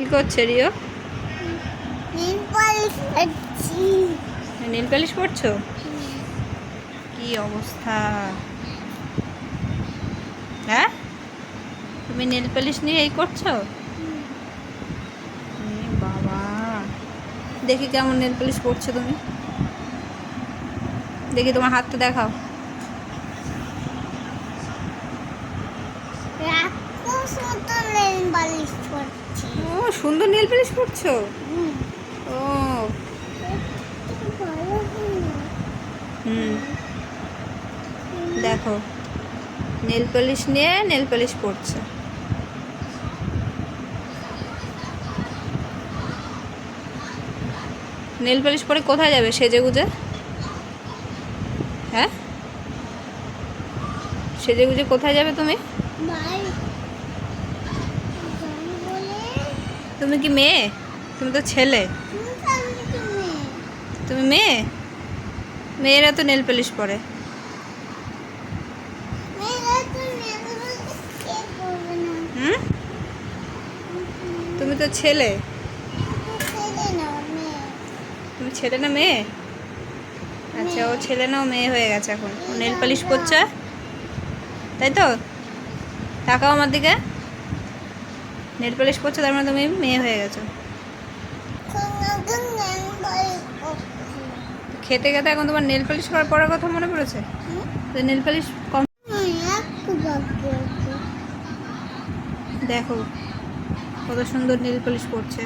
কি করছে Rio? Nail polish করছি পালিশ করছ কি অবস্থা? হ্যাঁ? তুমি নীল পালিশ নিয়ে এই করছ? বাবা। দেখি কেমন নেল পালিশ করছ তুমি। দেখি তোমার হাতটা দেখাও। মতো নীল পালিশ। সুন্দর নেল পালিশ করছ ও। হুম। দেখো নেল পালিশ নিয়ে নেল পালিশ করছে নেল পালিশ পরে কোথায় যাবে সেজে গুজে হ্যাঁ? সেজে গুজে কোথায় যাবে তুমি? তুমি কি মেয়ে? তুমি তো ছেলে। তুমি মেয়ে? মেয়েরা তো নেল পালিশ পরে। তুমি তো ছেলে। তুমি ছেলে না মেয়ে? আচ্ছা ও ছেলে না, ও মেয়ে হয়ে গেছে এখন। ও নেল পালিশ করছে। তাই তো? তাকাও আমার দিকে। নেল পালিশ করছ তার মানে তুমি মেয়ে হয়ে গেছো। খেতে খেতে এখন তোমার নেল পালিশ করার পরের কথা মনে পড়েছে? তো নেল পলিশ কম দেখো কত সুন্দর নেল পলিশ করছে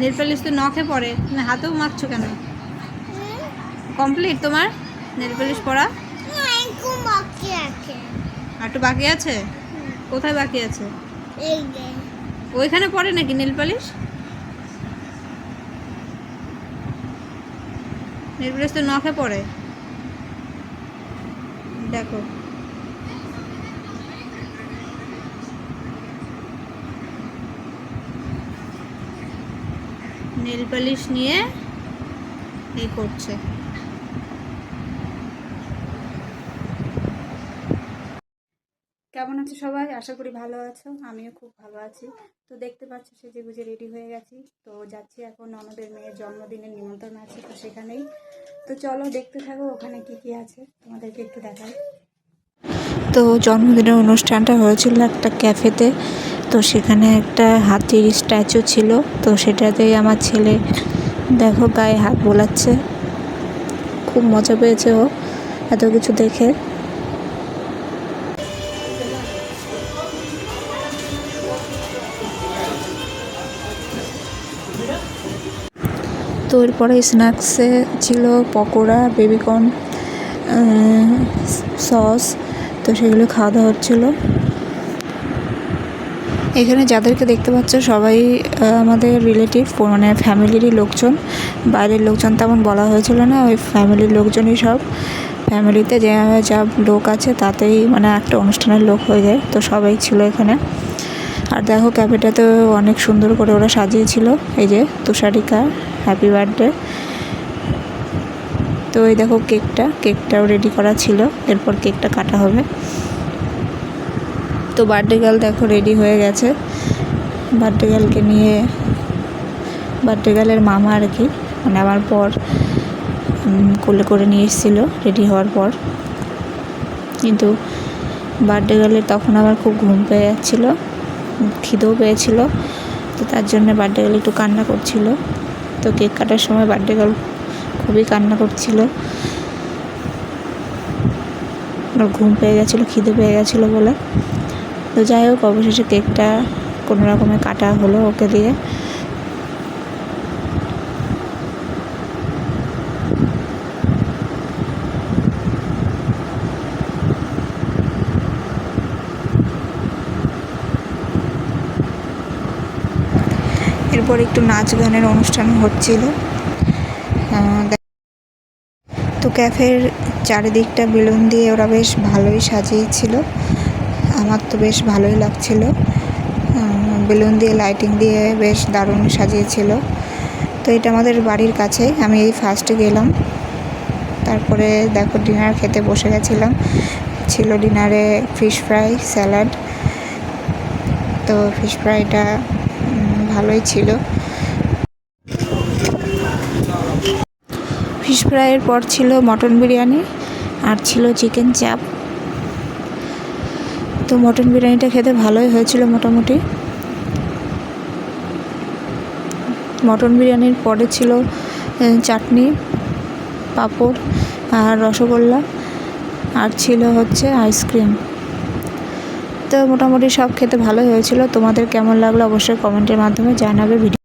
নেল পালিশ তো নখে পড়ে তুমি হাতেও মাখছো কেন? কমপ্লিট তোমার নেল পলিশ আছে। আর একটু বাকি আছে? কোথায় বাকি আছে? এই যে। ওইখানে পড়ে নাকি নেল পালিশ? নেল পালিশ তো নখে পড়ে। দেখো। নেল পালিশ নিয়ে এই করছে। কেমন আছো সবাই? আশা করি ভালো আছো, আমিও খুব ভালো আছি। তো দেখতে পাচ্ছ সেজে গুজে রেডি হয়ে গেছি। তো যাচ্ছি এখন ননদের মেয়ের জন্মদিনের নিমন্ত্রণ আছে তো সেখানেই। তো চলো দেখতে থাকো ওখানে কি কি আছে, তোমাদেরকে একটু দেখাই। তো জন্মদিনের অনুষ্ঠানটা হয়েছিল একটা ক্যাফেতে। তো সেখানে একটা হাতির স্ট্যাচু ছিল। তো সেটাতেই আমার ছেলে, দেখো গায়ে হাত বোলাচ্ছে। খুব মজা পেয়েছে ও, এত কিছু দেখে। তো এরপরে স্ন্যাক্সে ছিল পকোড়া, বেবিকর্ন সস, তো সেগুলো খাওয়া দাওয়া হচ্ছিল। এখানে যাদেরকে দেখতে পাচ্ছ সবাই আমাদের রিলেটিভ মানে ফ্যামিলিরই লোকজন। বাইরের লোকজন তেমন বলা হয়েছিল না, ওই ফ্যামিলির লোকজনই সব। ফ্যামিলিতে যে যা লোক আছে তাতেই মানে একটা অনুষ্ঠানের লোক হয়ে যায়, তো সবাই ছিল এখানে। আর দেখো ক্যাফেটাতে অনেক সুন্দর করে ওরা সাজিয়েছিল, এই যে তুষারিকা হ্যাপি বার্থডে তো এই দেখো কেকটা, কেকটাও রেডি করা ছিল, এরপর কেকটা কাটা হবে। তো বার্থডে গার্ল দেখো রেডি হয়ে গেছে। বার্থডে গার্লকে নিয়ে বার্থডে গার্লের মামা আর কি মানে আমার পর কোলে করে নিয়ে এসেছিল রেডি হওয়ার পর। কিন্তু বার্থডে গার্লের তখন আমার খুব ঘুম পেয়ে যাচ্ছিল, খিদেও পেয়েছিল, তো তার জন্য বার্থডে গার্ল একটু কান্না করছিল। তো কেক কাটার সময় বার্থডে গার্ল খুবই কান্না করছিল। ওর ঘুম পেয়ে গেছিল, খিদে পেয়ে গেছিল বলে। তো যাই হোক, অবশেষে কেকটা কোনো রকমে কাটা হলো ওকে দিয়ে। এরপর একটু নাচ গানের অনুষ্ঠান হচ্ছিল। তো ক্যাফের চারিদিকটা বেলুন দিয়ে ওরা বেশ ভালোই সাজিয়েছিল। আমার তো বেশ ভালোই লাগছিল। বেলুন দিয়ে, লাইটিং দিয়ে বেশ দারুণ সাজিয়েছিল। তো এটা আমাদের বাড়ির কাছে, আমি এই ফার্স্টে গেলাম। তারপরে দেখো ডিনার খেতে বসে গেছিলাম। ছিল ডিনারে ফিশ ফ্রাই স্যালাড তো ফিশ ফ্রাইটা ভালোই ছিল। ফিশ ফ্রাইয়ের পর ছিল মটন বিরিয়ানি আর ছিল চিকেন চাপ। তো মটন বিরিয়ানিটা খেতে ভালোই হয়েছিল মোটামুটি। মটন বিরিয়ানির পরে ছিল চাটনি, পাঁপড় আর রসগোল্লা আর ছিল হচ্ছে আইসক্রিম। তো মোটামুটি সব খেতে ভালোই হয়েছিল। তোমাদের কেমন লাগল অবশ্যই কমেন্টের মাধ্যমে জানাবে। ভিডিও